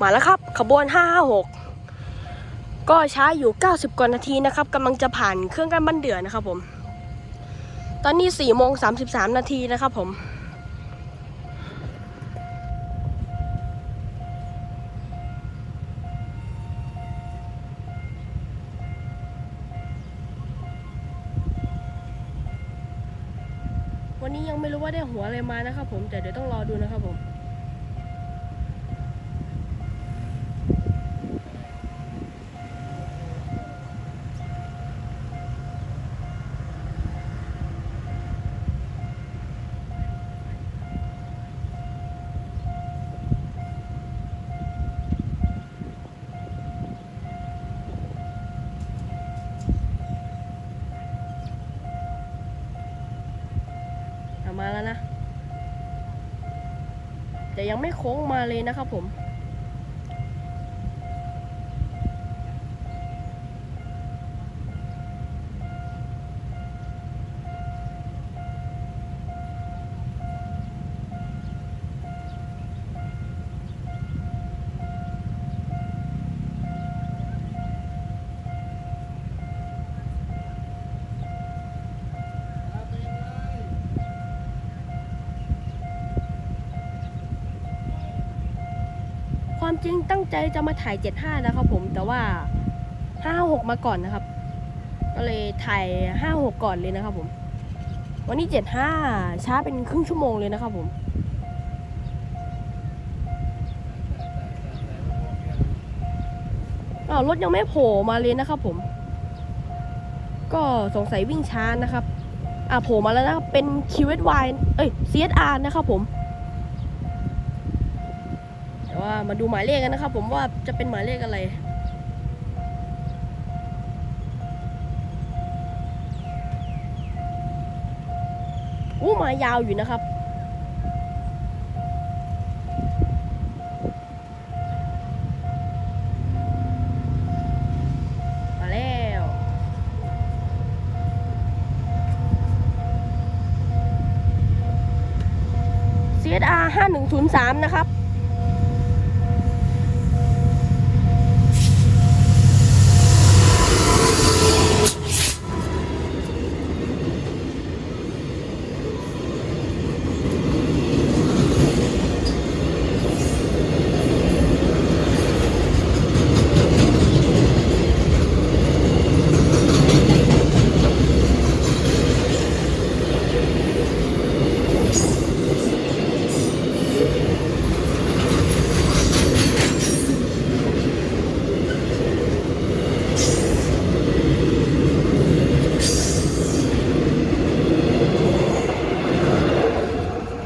มาแล้วครับ ขบวน 556 ก็ช้าอยู่ 90 กว่านาทีนะครับกำลังจะผ่านเครื่องกั้นบันเดือนะครับผม ตอนนี้4โมง33 นาทีนะครับผมวันนี้ยังไม่รู้ว่าได้หัวอะไรมานะครับผมแต่เดี๋ยวต้องรอดูนะครับผม มาแล้วนะ แต่ยังไม่โค้งมาเลยนะครับผม ความจริงตั้งใจจะมาถ่าย 75 นะครับผมแต่ว่า56 มาก่อนนะครับ ก็เลยถ่าย 56 ก่อนเลยนะครับผม วันนี้ 75 ช้าเป็นครึ่งชั่วโมงเลยนะครับผมอ้าวรถยังไม่โผล่มาเลยนะครับผม ก็สงสัยวิ่งช้านะครับ อ่าโผล่มาแล้วนะครับเป็น QSY เอ้ย CSR นะครับผม แต่ว่ามาดูหมายเลขกันนะครับ ผมว่าจะเป็นหมายเลขอะไรอู้หมายยาวอยู่นะครับมาแล้ว CSR 5103นะครับ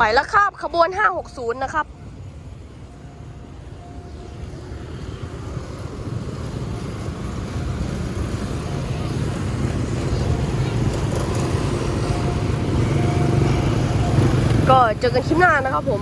ไปแล้วครับ ขบวน 560 นะครับ ก็เจอกันคลิปหน้านะครับผม